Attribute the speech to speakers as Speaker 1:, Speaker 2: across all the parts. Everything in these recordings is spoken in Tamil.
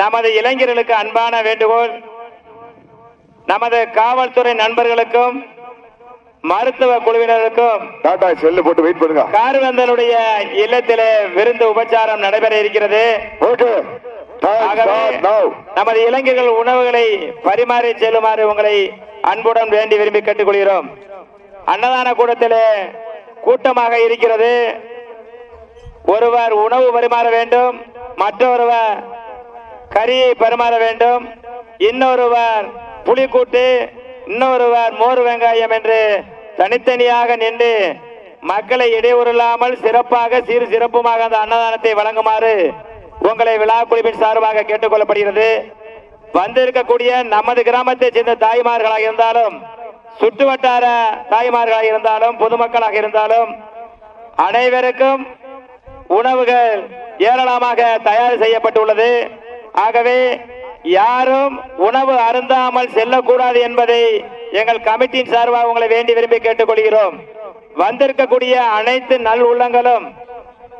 Speaker 1: நமது இளைஞர்களுக்கு அன்பான வேண்டுகோள். நமது காவல்துறை நண்பர்களுக்கும் மருத்துவ குழுவினருக்கும்
Speaker 2: டாடா செல்லு போட்டு வெயிட் பண்ணுங்க.
Speaker 1: கார்வந்தனுடைய இல்லத்திலே விருந்து உபச்சாரம் நடைபெற இருக்கிறது. நமது இளைஞர்கள் உணவுகளை பரிமாறி செல்லுமாறு உங்களை அன்புடன் வேண்டி விரும்பி கேட்டுக்கொள்கிறோம். அன்னதான கூடத்திலே கூட்டமாக இருக்கிறது. ஒருவர் உணவு பரிமாற வேண்டும் மற்றொருவர் கறியை பரிமாற வேண்டும். இன்னொருவர் புளிக்கூட்டு இன்னொருவர் மோர் வெங்காயம் என்று தனித்தனியாக நின்று மக்களை இடையூறில்லாமல் சிறப்பாக சீர் சிறப்புமாக அந்த அன்னதானத்தை வழங்குமாறு உங்களை விழா குழுவின் சார்பாக கேட்டுக்கொள்ளப்படுகிறது வந்திருக்கக்கூடிய நமது கிராமத்தை சேர்ந்த தாய்மார்களாக இருந்தாலும் சுற்று வட்டார தாய்மார்களாக இருந்தாலும் பொதுமக்களாக இருந்தாலும் அனைவருக்கும் உணவுகள் ஏராளமாக தயார் செய்யப்பட்டுள்ளது. ஆகவே யாரும் உணவு அருந்தாமல் செல்லக்கூடாது என்பதை எங்கள் கமிட்டியின் சார்பாக உங்களை வேண்டி விரும்பி கேட்டுக்கொள்கிறோம். வந்திருக்கக்கூடிய அனைத்து நல் உள்ளங்களும்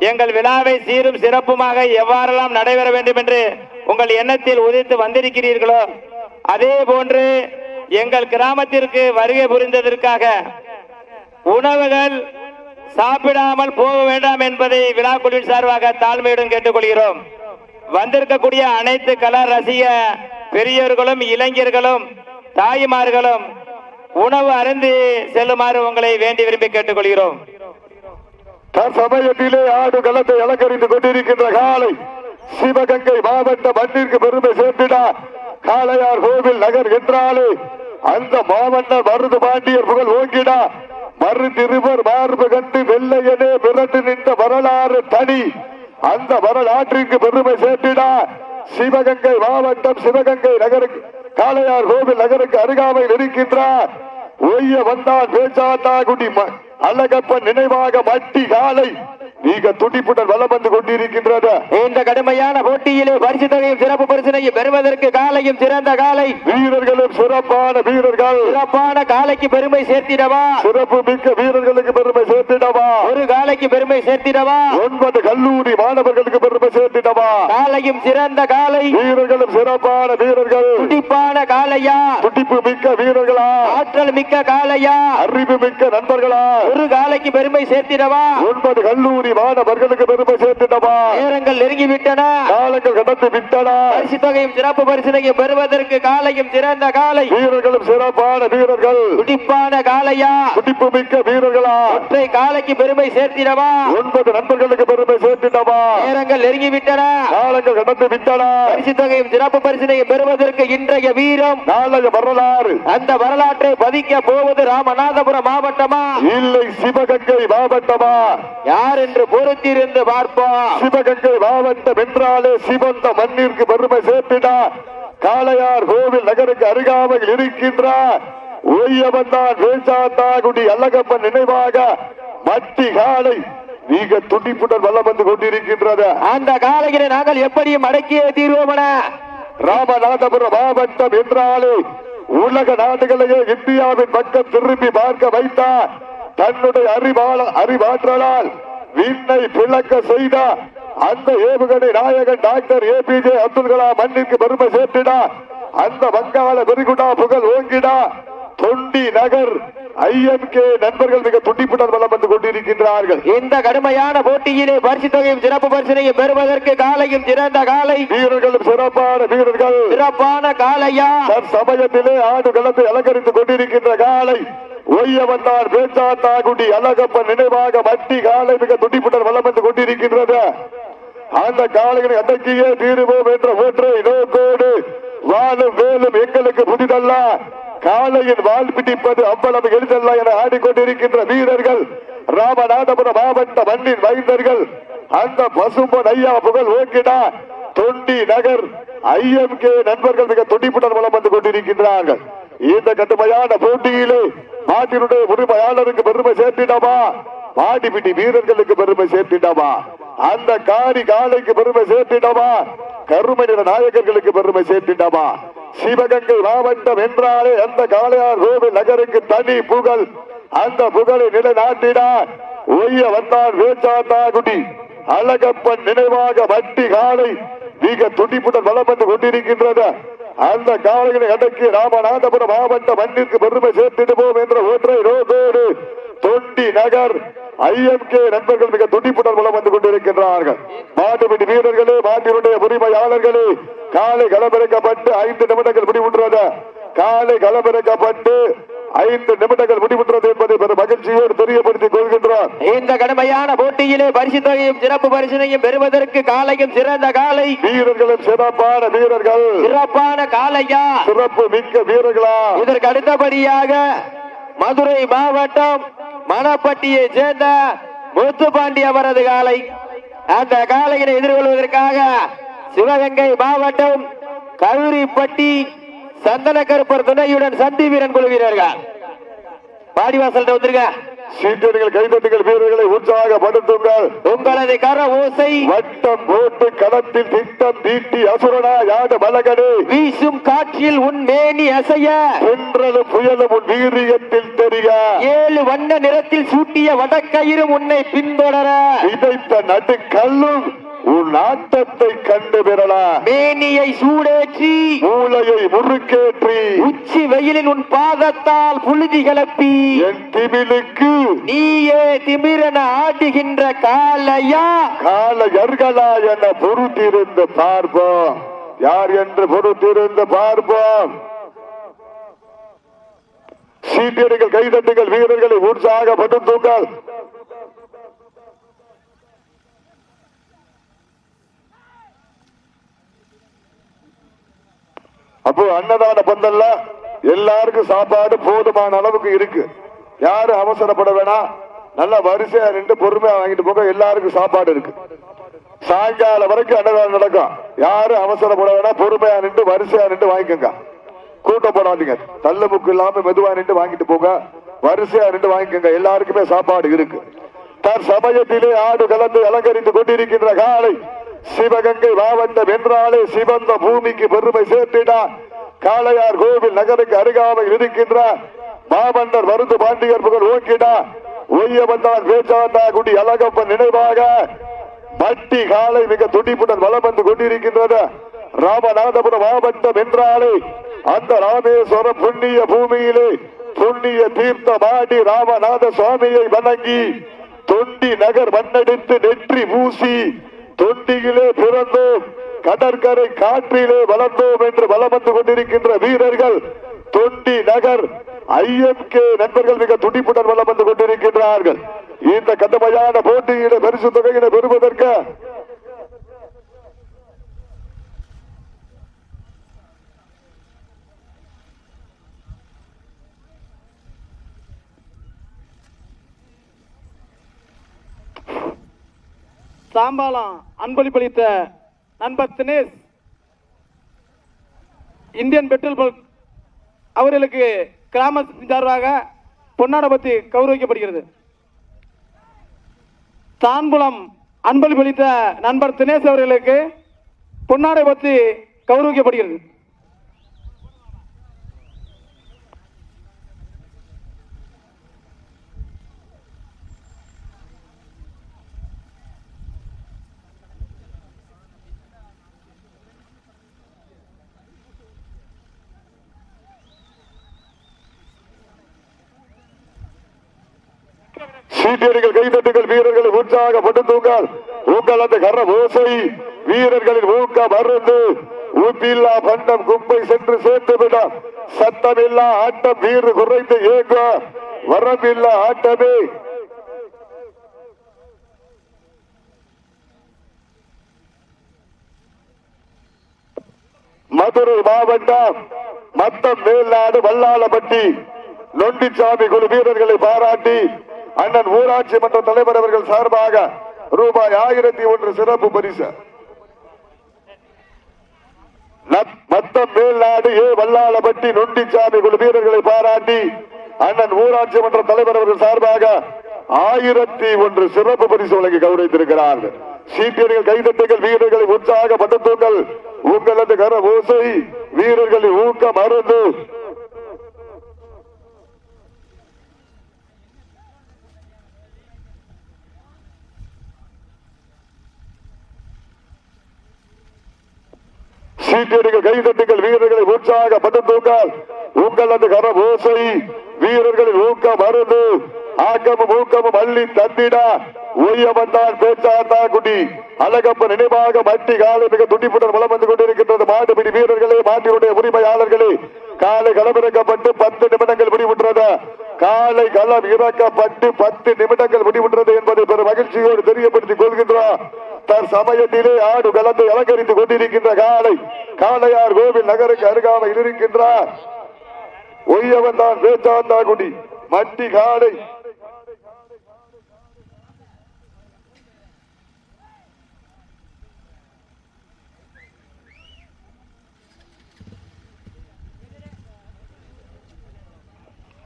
Speaker 1: எங்கள் விழாவை சீரும் சிறப்புமாக எவ்வாறெல்லாம் நடைபெற வேண்டும் என்று உங்கள் எண்ணத்தில் உதித்து வந்திருக்கிறீர்களோ அதே போன்று எங்கள் கிராமத்திற்கு வருகை புரிந்ததற்காக உணவுகள் சாப்பிடாமல் போக வேண்டாம் என்பதை விழாக்குழுவின் சார்பாக தாழ்மையுடன் கேட்டுக்கொள்கிறோம். வந்திருக்கக்கூடிய அனைத்து கலா ரசிக பெரியவர்களும் இளைஞர்களும் தாய்மார்களும் உணவு அருந்து செல்லுமாறு உங்களை வேண்டி விரும்பி கேட்டுக்கொள்கிறோம்.
Speaker 2: தற்சமயத்திலே ஆடு களத்தை அலங்கரித்துக் கொண்டிருக்கின்ற காலை சிவகங்கை மாவட்ட மண்ணிற்கு பெருமை சேர்த்திட காளையார் கோவில் நகர் என்றாலே அந்த மாமன்னர் மருது பாண்டியர் புகழ் ஓங்கிட. மறு மார்பு கண்டு வெள்ளையனே மிரண்டு நின்ற வரலாறு தனி. அந்த வரலாற்றிற்கு பெருமை சேர்த்திட சிவகங்கை மாவட்டம் சிவகங்கை நகருக்கு காளையார் கோவில் நகருக்கு அருகாமையில் இருக்கின்றார் ஒய்ய வந்தான் பேச்சாத்தாகுடி அழகப்பன் நினைவாக மட்டி காலை நீங்க துடிப்புடன் வலம் வந்து கொண்டிருக்கின்றது.
Speaker 1: இந்த கடுமையான போட்டியிலே பரிசு தொகையும் சிறப்பு பரிசனையும் பெறுவதற்கு காலையும் சிறந்த காலை.
Speaker 2: வீரர்களும் சிறப்பான வீரர்கள்.
Speaker 1: சிறப்பான காலைக்கு பெருமை சேர்த்திடவா?
Speaker 2: சிறப்பு மிக்க வீரர்களுக்கு பெருமை சேர்த்திடவா.
Speaker 1: ஒரு காலைக்கு பெருமை சேர்த்திடவா.
Speaker 2: ஒன்பது கல்லூரி மாணவர்களுக்கு பெருமை சேர்த்திடவா.
Speaker 1: காலையும் சிறந்த காலை
Speaker 2: வீரர்களும் சிறப்பான வீரர்கள்.
Speaker 1: துடிப்பான காலையா
Speaker 2: துடிப்பு மிக்க வீரர்களா.
Speaker 1: ஆற்றல் மிக்க காலையா
Speaker 2: அறிவு மிக்க நண்பர்களா.
Speaker 1: ஒரு காலைக்கு பெருமை சேர்த்திடவா.
Speaker 2: ஒன்பது கல்லூரி மாணவர்களுக்கு பெருமை சேர்த்திடவா.
Speaker 1: நேரங்கள் நெருங்கி விட்டன
Speaker 2: காலங்கள் கடந்து விட்டன.
Speaker 1: பரிசு தொகையும் சிறப்பு பரிசனையும் பெறுவதற்கு காலையும் சிறந்த காலை
Speaker 2: வீரர்களும் சிறப்பான வீரர்கள்.
Speaker 1: துடிப்பான காலையா
Speaker 2: துடிப்பு மிக்க வீரர்களா.
Speaker 1: ஒற்றை காலைக்கு பெருமை சேர்த்திடவா?
Speaker 2: ஒன்பது நண்பர்களுக்கு பெருமை சேர்த்திடவா?
Speaker 1: நேரங்கள் நெருங்கி விட்டன
Speaker 2: காலங்கள் கடந்து விட்டன.
Speaker 1: பரிசு தொகையும் சிறப்பு பரிசனையும் பெறுவதற்கு இன்றைய வீரம்.
Speaker 2: நாளைய வரலாறு.
Speaker 1: அந்த வரலாற்றை பதிக்க போவது ராமநாதபுரம் மாவட்டமா?
Speaker 2: இல்லை சிவகங்கை மாவட்டமா?
Speaker 1: யார் என்று பொறுத்திருந்து பார்ப்போம்.
Speaker 2: சிவகங்கை மாவட்டம் என்றாலே சிவந்த மண்ணிற்கு பெருமை சேர்த்திட. காளையார் கோவில் நகருக்கு அருகாமையில் இருக்கின்ற. ஒய்யவந்தான் வேச்சாத்தாகுடி அல்லகப்பன் நினைவாக மட்டி காலை நீங்க துடிப்புடன் வல்லம் வந்து கொண்டிருக்கின்றது.
Speaker 1: அந்த காலையிலே நாங்கள் எப்படியும் அடக்கியே தீர்வோமன
Speaker 2: ராமநாதபுரம் மாவட்டம் என்றாலே உலக நாடுகளையே இந்தியாவின் பக்கம் திரும்பி பார்க்க வைத்தார் தன்னுடைய அறிவாள அறிவாற்றலால் விண்ணை பிளக்க செய்த அந்த ஏவுகணை நாயகன் டாக்டர் ஏபிஜே அப்துல் கலாம் மண்ணிற்கு பெருமை சேர்த்திடா அந்த வங்காள விரிகுடா புகழ் ஓங்கிடா தொண்டி நகர் ஐஎம்கே நண்பர்கள் மிக துண்டிப்புடன் வலம் வந்து கொண்டிருக்கின்றார்கள்.
Speaker 1: இந்த கடுமையான போட்டியிலே பரிசு தொகையும் சிறப்பு பரிசனையும் பெறுவதற்கு காலையும் சிறந்த காலை.
Speaker 2: வீரர்களும் சிறப்பான வீரர்கள்.
Speaker 1: சிறப்பான காலையா?
Speaker 2: சமயத்திலே ஆடு களத்தை அலங்கரித்துக் கொண்டிருக்கின்ற காலை. ஒய்ய வந்தார் பேச்சாத்தாகுடி அழகப்பன் நினைவாக மட்டி காலை மிக துடிப்புடன் வலம் வந்து கொண்டிருக்கின்றது. அந்த காலைகளை அடக்கியே தீருவோம் என்ற ஒற்றை நோக்கோடு வாழும் வேலும் எங்களுக்கு புதிதல்ல. காலையின் வால் பிடிப்பது அவ்வளவு எளிதல்ல என ஆடிக்கொண்டிருக்கின்ற வீரர்கள் ராமநாதபுரம் மாவட்ட மண்ணின் வைந்தர்கள் அந்த பசும்பொன் ஐயா புகழ் ஓக்கிடா தொண்டி நகர் ஐஎம்கே நண்பர்கள் மிக துடிப்புடன் வளம் வந்து கொண்டிருக்கின்றார்கள். இந்த கடுமையான போட்டியிலே நாட்டினுடைய உரிமையாளருக்கு பெருமை சேர்த்திடமா பாடிபிடி வீரர்களுக்கு பெருமை சேர்த்திடமா அந்த காரி காலைக்கு பெருமை சேர்த்திடமா கருமை நிற நாயகர்களுக்கு பெருமை சேர்த்திடமா சிவகங்கை மாவட்டம் என்றாலே அந்த காளையார் கோவில் நகருக்கு தனி புகழ். அந்த புகழை நிலைநாட்டிட ஒய்ய வந்தான் வேச்சாத்தாகுடி அழகப்பன் நினைவாக வட்டி காலை மிக துடிப்புடன் வளம் வந்து கொண்டிருக்கின்றது. அந்த காலைகளை அடக்கி ராமநாதபுரம் மாவட்ட மண்ணிற்கு பெருமை சேர்த்திடுவோம் என்ற ஒற்றை ரோதோடு தொண்டி நகர் ஐஎம்கே நண்பர்கள் மிக துடிப்புடன் வளம் வந்து கொண்டிருக்கின்றார்கள். மாட்டுப்பிடி வீரர்களே மாட்டினுடைய உரிமையாளர்களே காலை களமிறக்கப்பட்டு ஐந்து நிமிடங்கள் முடிவுற்றது. காலை களமிறக்கப்பட்டு ஐந்து நிமிடங்கள் முடிவுற்றது என்பதை பெரும் மகிழ்ச்சியோடு தெரியப்படுத்திக் கொள்கின்றார்
Speaker 1: இந்த கடுமையான போட்டியிலே பரிசு தொகையும் சிறப்பு பரிசனையும் பெறுவதற்கு காலையும் சிறந்த காலை.
Speaker 2: வீரர்களும் சிறப்பான வீரர்கள்.
Speaker 1: சிறப்பான காலையா?
Speaker 2: சிறப்பு மிக்க வீரர்களா?
Speaker 1: இதற்கு அடுத்தபடியாக மதுரை மாவட்டம் மணப்பட்டியை சேர்ந்த முத்துப்பாண்டி அவரது காலை. அந்த காலையினை எதிர்கொள்வதற்காக சிவகங்கை மாவட்டம் கவுரிப்பட்டி சந்தன கருப்பர் துணையுடன் சந்தி வீரன் குழு வீரர்கள் பாடிவாசல் வந்துருங்க.
Speaker 2: சீட்டர்கள் கைதட்டுகள் வீரர்களை உற்சாகப்படுத்துங்கள்.
Speaker 1: உங்களது கர ஓசை
Speaker 2: வட்டம் போட்டு களத்தில் திட்டம் தீட்டி அசுரனா யாடு மலகனே
Speaker 1: வீசும் காற்றில் உன் மேனி அசைய.
Speaker 2: சென்றலும் புயலும் உன் வீரியத்தில் தெரிய
Speaker 1: ஏழு வண்ண நிறத்தில் சூட்டிய வடக்கயிறு உன்னை பின்தொடர.
Speaker 2: விதைத்த நடுக்கல்லும் உன் ஆட்டத்தை கண்டு பெறலாம்
Speaker 1: மேனியை சூடேற்றி.
Speaker 2: மூளையை முறுக்கேற்றி.
Speaker 1: உச்சி வெயிலில் உன் பாதத்தால் புழுதி கிளப்பி
Speaker 2: என் திமிலுக்கு.
Speaker 1: நீயே திமிரென ஆடுகின்ற காலையா
Speaker 2: கால எர்களா என பொறுத்திருந்து பார்ப்போம். யார் என்று பொறுத்திருந்து பார்ப்போம். சீட்டியர்கள் கைதட்டுகள் வீரர்களை உற்சாகப்படுத்துங்கள். அப்போ அன்னதான பந்தல்ல எல்லாருக்கும் சாப்பாடு போதுமான அளவுக்கு இருக்கு. யாரும் அவசரப்பட வேணாம் நல்லா வரிசையா நின்று பொறுமையா வாங்கிட்டு போக எல்லாருக்கும் சாப்பாடு இருக்கு. சாயங்காலம் வரைக்கும் அன்னதானம் நடக்கும். யாரும் அவசரப்பட வேணாம் பொறுமையா நின்று வரிசையா நின்று வாங்கிக்கோங்க. கூட்டம் போடாதீங்க. தள்ள முக்கு இல்லாம மெதுவா நின்று வாங்கிட்டு போங்க. வரிசையா நின்று வாங்கிக்கோங்க. எல்லாருக்குமே சாப்பாடு இருக்கு. தர் சமயத்திலே ஆடு கலந்து அலங்கரித்து கொண்டிருக்கின்ற காலை சிவகங்கை மாவட்டம் என்றாலே சிவந்த பூமிக்கு பெருமை சேர்த்திடா காளையார் கோவில் நகருக்கு அருகாமை இருக்கின்ற மாமன்னர் மருந்து பாண்டியர் புகழ் ஓக்கிடா ஒய்யவந்தான் பேச்சாண்டா குடி அழகப்பன் நினைவாக பட்டி காலை மிக துடிப்புடன் வலம் வந்து கொண்டிருக்கின்றது. ராமநாதபுரம் மாவட்டம் என்றாலே அந்த ராமேஸ்வரம் புண்ணிய பூமியிலே புண்ணிய தீர்த்த மாடி ராமநாத சுவாமியை வணங்கி தொண்டி நகர் மண்ணெடுத்து நெற்றி பூசி தொண்டியிலே பிறந்தோம். கடற்கரை காற்றிலே வளர்ந்தோம் என்று வலம் வந்து கொண்டிருக்கின்ற வீரர்கள். தொண்டி நகர் ஐஎம்கே நண்பர்கள் மிக துடிப்புடன் வளம் வந்து கொண்டிருக்கின்றார்கள். இந்த கடுமையான போட்டியில பரிசு தொகையினை பெறுவதற்கு
Speaker 3: சாம்பாலம் அன்பளிப்பளித்த நண்பர் தினேஷ் இந்தியன் பெட்ரோல் பல்க் அவர்களுக்கு கிராம சார்பாக பொன்னாடபத்தி கௌரவிக்கப்படுகிறது. தான்புலம் அன்பளிப்பளித்த நண்பர் தினேஷ் அவர்களுக்கு பொன்னாடை பற்றி கௌரவிக்கப்படுகிறது.
Speaker 2: சீட்டியர்கள் கைதட்டுகள் வீரர்களை உற்சாகப்படுத்துங்கள். உங்கள் அந்த கர ஓசை வீரர்களின் ஊக்க மருந்து ஊப்பில்லா பண்டம் கும்பை சென்று சேர்த்துவிடும் சத்தமில்லா ஆட்டம் வீறு குறைந்து ஏங்க வரம்பில்லா ஆட்டமே. மதுரை மாவட்டம் மத்தம் மேல்நாடு வல்லாளப்பட்டி நொண்டிச்சாமி குழு வீரர்களை பாராட்டி அண்ணன் ஊராட்சி மன்ற தலைவர் அவர்கள் சார்பாக ரூபாய் ஆயிரத்தி ஒன்று சிறப்பு பரிசு. மத்தம் மேல்நாடு ஏ வல்லாளப்பட்டி நொண்டிச்சாமி குழு வீரர்களை பாராட்டி அண்ணன் ஊராட்சி மன்ற தலைவர் அவர்கள் சார்பாக ஆயிரத்தி ஒன்று சிறப்பு பரிசு வழங்கி கௌரவித்திருக்கிறார்கள் சீட்டியர்கள் கைதட்டுகள் வீரர்களை உற்சாகப்படுத்துங்கள். உங்களது கர ஓசை வீரர்களின் ஊக்க மருந்து சீட்டியடிகள் கைதட்டுங்கள் வீரர்களை உற்சாகப்படுத்துங்கள் உங்களது கர ஓசை வீரர்களின் ஊக்கம் மருந்து ஆக்கமும் ஊக்கமும் அள்ளி தந்திட ஒய்யவந்தான் பேச்சாத்தா குடி அழகப்ப நினைவாக மட்டி காலை மிக துண்டிப்புடன் வளம் வந்து கொண்டிருக்கின்றது. மாட்டுப்பிடி வீரர்களே மாட்டினுடைய உரிமையாளர்களே காலை களமிறக்கப்பட்டு பத்து நிமிடங்கள் முடிவுற்றது. காலை களம் இறக்கப்பட்டு பத்து நிமிடங்கள் முடிவுற்றது என்பதை பெரும் மகிழ்ச்சியோடு தெரியப்படுத்திக் கொள்கின்றோம். தற்சமயத்திலே ஆடு கலந்து அலங்கரித்துக் கொண்டிருக்கின்ற காலை காளையார் கோவில் நகருக்கு அருகாமையில் இருக்கின்றார். ஒய்யவன் தான் வேச்சாந்தாகுடி மட்டி காலை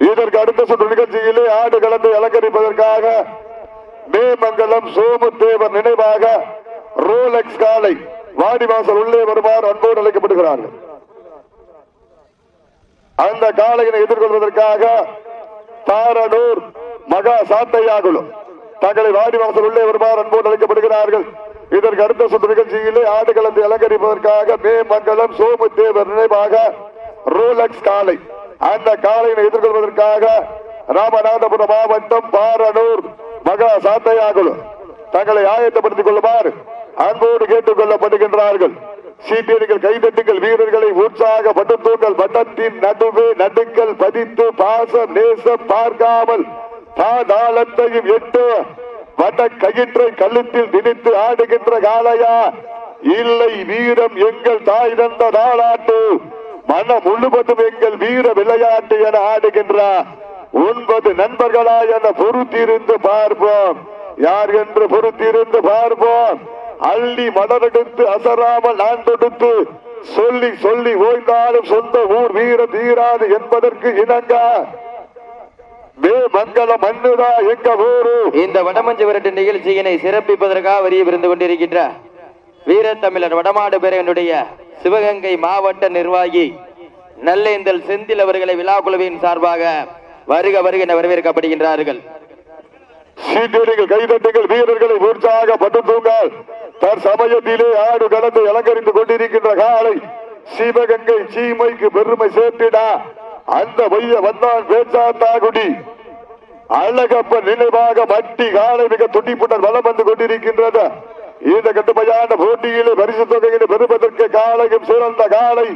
Speaker 2: இதற்கு அடுத்த சுற்று நிகழ்ச்சியிலே ஆடு கலந்து அலங்கரிப்பதற்காக மேமங்கலம் சோமுத்தேவர் நினைவாக ரோலெக்ஸ் காலை வாடிவாசல் உள்ளே வருமாறு அன்போடு அழைக்கப்படுகிறார்கள். அந்த காளையினை எதிர்கொள்வதற்காக தாரனூர் மகா சாத்தையாகுளம் தங்களை வாடிவாசல் உள்ளே வருமாறு அன்போடு அழைக்கப்படுகிறார்கள். இதற்கு அடுத்த சுற்று நிகழ்ச்சியிலே ஆடு கலந்து அலங்கரிப்பதற்காக மேமங்கலம் சோமுத்தேவர் நினைவாக ரோலக்ஸ் காலை அந்த காளையினை எதிர்கொள்வதற்காக ராமநாதபுரம் மாவட்டம் பாரனூர் மகா சாத்தையாகுளம் தங்களை ஆயத்தப்படுத்திக் கொள்ளுமாறு அன்போடு கேட்டுக் கொள்ளப்படுகின்றார்கள். சீட்டியர்கள் கைதட்டுங்கள் வீரர்களை உற்சாகப்படுத்துங்கள். வட்டத்தின் நடுவே நடுக்கல் பதித்து பாசம் நேசம் பார்க்காமல் தாதாளத்தையும் எட்டு. வட கயிற்றை கழுத்தில் திணித்து ஆடுகின்ற காலையா இல்லை வீரம் எங்கள் தாய் தந்த நாளாட்டு. மனம் முழுவதும் எங்கள் வீர விளையாட்டு என ஆடுகின்றார் ஒன்பது நண்பர்களா என பொறுத்திருந்து பார்ப்போம். யார் என்று பொறுத்திருந்து பார்ப்போம். அள்ளி மலரெடுத்து அசராமல் நான் தொடுத்து சொல்லி சொல்லி ஓய்ந்தாலும் சொந்த ஊர் வீர தீராது என்பதற்கு இணங்க. மங்கள மண்ணுதா எங்க ஊரு?
Speaker 1: இந்த வடமஞ்சு விரட்டு நிகழ்ச்சியினை சிறப்பிப்பதற்காக வரிய விருந்து கொண்டிருக்கின்ற வீரத்தமிழர் வடமாடு பேரனுடைய சிவகங்கை மாவட்ட நிர்வாகி நல்லேந்தல் செந்தில் அவர்களை விழா குழுவின் சார்பாக வருக வருக என வரவேற்கப்படுகின்றார்கள்.
Speaker 2: சீட்டடிகள் கைதட்டுங்கள் வீரர்களை உற்சாகப்படுத்துங்கள் தற்சமயத்திலே ஆடு கடந்து அலங்கரித்துக் கொண்டிருக்கின்ற காலை சிவகங்கை சீமைக்கு பெருமை சேர்த்திடா. அந்த வைய வந்தான் பேச்சாத்தாகுடி. அழகப்ப நினைவாக மட்டி காலை மிக துண்டிப்புடன் வலம் வந்து கொண்டிருக்கின்றது. இந்த கட்டுமையான போட்டியிலே பரிசு தொகையிலே பெறுவதற்கு காலையும் சிறந்த காலை.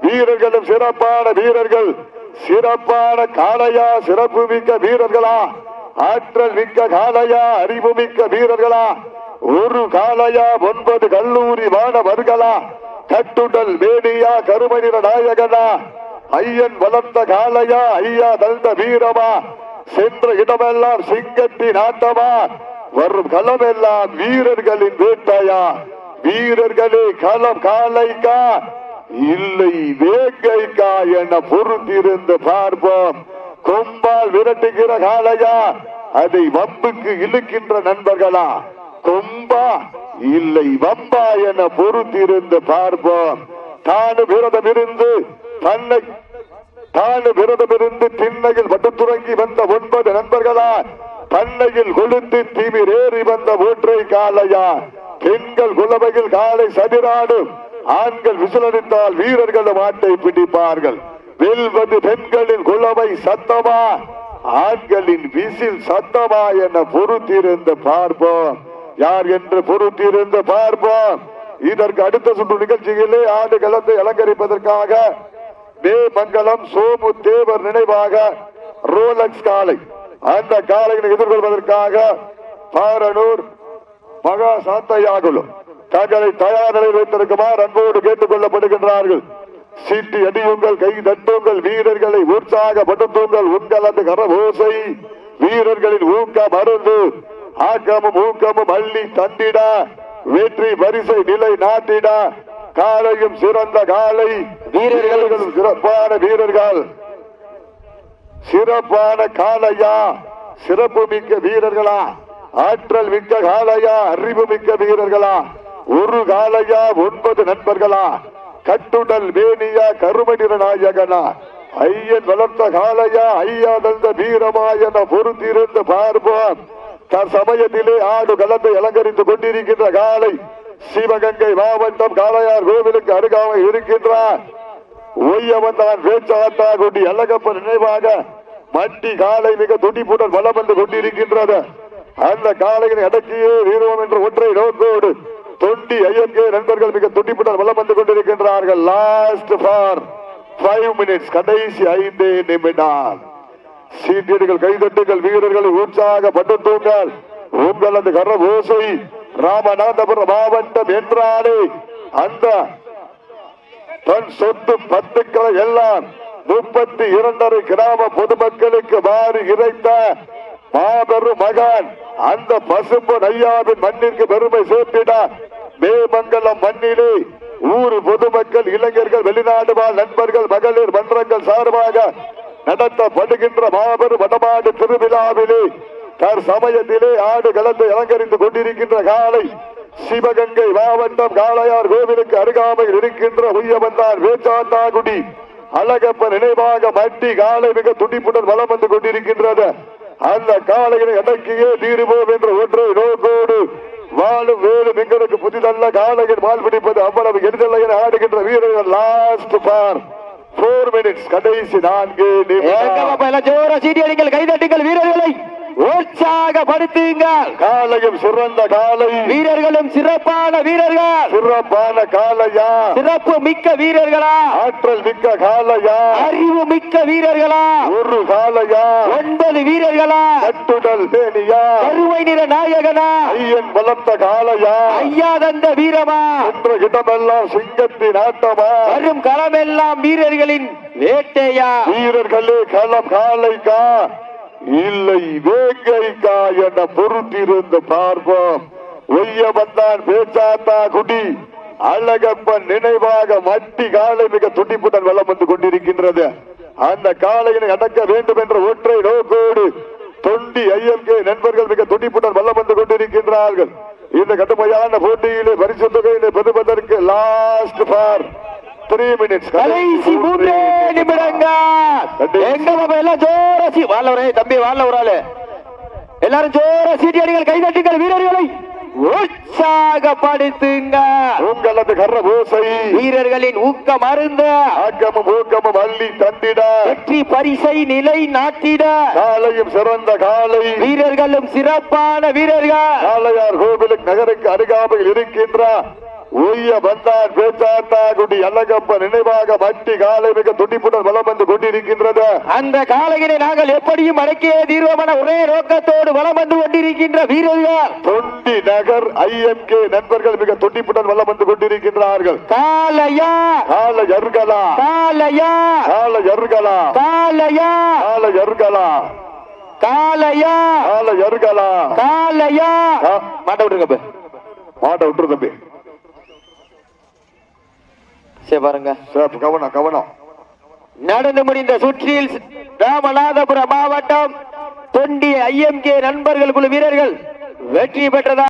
Speaker 2: வீரர்களும் சிறப்பான வீரர்கள். சிறப்பான காளையா சிறப்பு மிக்க வீரர்களா? ஆற்றல் மிக்க காளையா அறிவு மிக்க வீரர்களா? ஒரு காளையா ஒன்பது கல்லூரி மாணவர்களா? கட்டுடல் மேடியா கருமணிர நாயகனா? ஐயன் வளர்த்த காளையா ஐயா தந்த வீரமா? சென்ற இடமெல்லாம் சிங்கத்தின் ஆட்டமா வரும் களமெல்லாம் வீரர்களின் வேட்டையா? வீரர்களே களம் காலைக்கா இல்லை வேங்கைக்கா என பொறுத்திருந்து பார்ப்போம். கொம்பால் விரட்டுகிற காளையா? அதை வம்புக்கு இழுக்கின்ற நண்பர்களா? கொம்பா? இல்லை வம்பா என பொறுத்திருந்து பார்ப்போம். தானு விரதம் இருந்து தன்னை தானு விரதமிருந்து திண்ணையில் வட்டுத்துறங்கி வந்த ஒன்பது நண்பர்களா? பண்ணையில் கொளுத்து திமிரேறி வந்த ஒற்றை காலையா பெண்கள் குலவையில் காலை சதிராடும். ஆண்கள் விசிலடித்தால் வீரர்கள் மாட்டை பிடிப்பார்கள். வெல்வது பெண்களின் குலவை சத்தமா? ஆண்களின் விசில் சத்தமா என பொறுத்திருந்து பார்ப்போம். யார் என்று பொறுத்திருந்து பார்ப்போம். இதற்கு அடுத்த சுற்று நிகழ்ச்சியிலே ஆண்டு கலந்து அலங்கரிப்பதற்காக மேமங்கலம் சோமு தேவர் நினைவாக ரோலக்ஸ் காலை அந்த காலையினை எதிர்கொள்வதற்காக பாரனூர் மகா சாத்தையாகுலும் தங்களை தயார் நிலையில் வைத்திருக்குமாறு அன்போடு கேட்டுக் கொள்ளப்படுகின்றார்கள் சீட்டி அடியுங்கள் கை தட்டுங்கள் வீரர்களை உற்சாகப்படுத்துங்கள். உங்களது கரவோசை வீரர்களின் ஊக்க மருந்து. ஆக்கமும் ஊக்கமும் அள்ளி தந்திட. வெற்றி வரிசை நிலை நாட்டிட. காலையும் சிறந்த காலை. வீரர்களும் சிறப்பான வீரர்கள். சிறப்பான காளையா சிறப்பு மிக்க வீரர்களா? ஆற்றல் மிக்க காளையா அறிவு மிக்க வீரர்களா? ஒரு காலையா ஒன்பது நண்பர்களா கட்டுடல் வேணியா கருமணிர நாயகனா ஐயன் வளர்த்த காளையா ஐயா தந்த வீரமா என பொறுத்திருந்து பார்ப்போம். தற்சமயத்திலே ஆடு கலந்து அலங்கரித்துக் கொண்டிருக்கின்ற காலை சிவகங்கை மாவட்டம் காளையார் கோவிலுக்கு அருகாமல் இருக்கின்றார். ஒய்யவந்தான் பேச்சாத்தா கொண்டி அழகப்பன் நினைவாக மட்டி காலை மிக துடிப்புடன் வளம் வந்து கொண்டிருக்கின்றது. அந்த காலையின் அடக்கியே வீரம் என்ற ஒற்றை நோக்கோடு தொண்டி ஐயங்கே நண்பர்கள் மிக துண்டிப்புடன் வலம் வந்து கொண்டிருக்கின்றார்கள். லாஸ்ட் ஃபார் ஃபைவ் மினிட்ஸ் கடைசி ஐந்து நிமிடம். சீட்டியடிகள் கைதட்டுகள் வீரர்களை உற்சாக உற்சாகப்படுத்துங்கள் உங்களது கர ஓசை ராமநாதபுரம் மாவட்டம் என்றாலே அந்த தன் சொத்து பத்துக்களை எல்லாம் முப்பத்தி இரண்டரை கிராம பொதுமக்களுக்கு மாறி இறைத்த மாபெரும் மகான் அந்த பசும்பொன் ஐயாவின் மண்ணிற்கு பெருமை சேர்த்திட மேமங்கலம் மண்ணிலே ஊர் பொதுமக்கள் இளைஞர்கள் வெளிநாடு வாழ் நண்பர்கள் மகளிர் மன்றங்கள் சார்பாக நடத்தப்படுகின்ற மாபெரும் வடமாடு திருவிழாவிலே தற்சமயத்திலே ஆடு கலந்து அலங்கரித்து கொண்டிருக்கின்ற காலை சிவகங்கை மாவட்டம் காளையார் கோவிலுக்கு அருகாமையில் இருக்கின்ற உய்யவந்தான் வேச்சாந்தாகுடி அழகப்ப நினைவாக மட்டி காலை மிக துடிப்புடன் வளம் வந்து கொண்டிருக்கின்றது. அந்த காளையினை அடக்கியே தீருவோம் என்ற ஒன்றை நோக்கோடு வாழும் வேலும் எங்களுக்கு புதிதல்ல காலையில் வால் பிடிப்பது அவ்வளவு எளிதல்ல என ஆடுகின்ற வீரர்கள் லாஸ்ட் பார். போர் மினிட்ஸ் கடைசி நான்கு
Speaker 1: ஜோர சீட்டி அடிங்கள் கைதட்டுங்கள் வீரர்களை. உற்சாகப்படுத்துங்கள்
Speaker 2: காலையும் சிறந்த காலை.
Speaker 1: வீரர்களும் சிறப்பான வீரர்கள்.
Speaker 2: சிறப்பான காலையா?
Speaker 1: சிறப்பு மிக்க வீரர்களா?
Speaker 2: ஆற்றல் மிக்க காலையா?
Speaker 1: அறிவு மிக்க வீரர்களா?
Speaker 2: ஒரு காலையா?
Speaker 1: ஒன்பது வீரர்களா?
Speaker 2: கட்டுடல் தேனியா
Speaker 1: கருமை நிற நாயகனா?
Speaker 2: ஐயன் வளர்த்த காலையா?
Speaker 1: ஐயா தந்த வீரமா?
Speaker 2: என்ற இடமெல்லாம் சிங்கத்தின் ஆட்டமா?
Speaker 1: வரும் களமெல்லாம் வீரர்களின் வேட்டையா?
Speaker 2: வீரர்களே களம் காலைக்கா? இல்லை வேங்கைக்கா என பொறுத்திருந்து பார்ப்போம். ஒய்ய வந்தான் பேச்சாத்தா குடி. அழகப்பன் நினைவாக மட்டி காலை மிக துடிப்புடன் வளம் வந்து கொண்டிருக்கின்றது. அந்த காலையினை அடக்க வேண்டும் என்ற ஒற்றை நோக்கோடு தொண்டி ஐஎம்கே நண்பர்கள் மிக துடிப்புடன் வலம் வந்து கொண்டிருக்கின்றார்கள். இந்த கடுமையான போட்டியிலே பரிசு தொகையிலே பெறுவதற்கு லாஸ்ட் ஃபார் த்ரீ மினிட்ஸ்
Speaker 1: கடைசி மூன்றே நிமிடங்கள் எங்க எல்லாம் வாழ ஒரு தம்பி வாழ ஒரு ஆளு எல்லாரும் ஜோர சீட்டி அடிகள் கைதட்டுங்கள் வீரர்களை. உற்சாகப்படுத்துங்க.
Speaker 2: உங்களது கர்ற
Speaker 1: வீரர்களின் ஊக்கம் அருந்த.
Speaker 2: ஆக்கமும் ஊக்கமும் அள்ளி தந்திட.
Speaker 1: வெற்றி பரிசை நிலை நாட்டிட.
Speaker 2: காலையும் சிறந்த காலை.
Speaker 1: வீரர்களும் சிறப்பான வீரர்கள்.
Speaker 2: காளையார் கோவிலுக்கு நகருக்கு அருகாமையில் இருக்கின்ற உய்ய வந்தான் பேச்சாத்தா குடி அழகப்ப நினைவாக மட்டி காலை மிக துடிப்புடன் வலம் வந்து கொண்டிருக்கின்றது.
Speaker 1: அந்த காலையினை நாங்கள் எப்படியும் அடக்கிய தீர்வமான ஒரே நோக்கத்தோடு வலம் வந்து கொண்டிருக்கின்ற வீரர்கள்.
Speaker 2: தொண்டி நகர் ஐஎம்கே நண்பர்கள் மிக துடிப்புடன் வலம் வந்து கொண்டிருக்கின்றார்கள்.
Speaker 1: காலையா?
Speaker 2: கால எர்களா
Speaker 1: காலையா?
Speaker 2: கால எர்களா
Speaker 1: காலையா?
Speaker 2: கால எர்களா
Speaker 1: காலையா?
Speaker 2: கால எர்களா
Speaker 1: காலையா? மாட்ட விட்டுருங்க.
Speaker 2: மாட்டை விட்டுரு தம்பி.
Speaker 1: சரி பாருங்க.
Speaker 2: சார் கவனம் கவனம்.
Speaker 1: நடந்து முடிந்த சுற்றில் ராமநாதபுரம் மாவட்டம் தொண்டி ஐஎம்கே நண்பர்கள் குழு வீரர்கள் வெற்றி பெற்றதா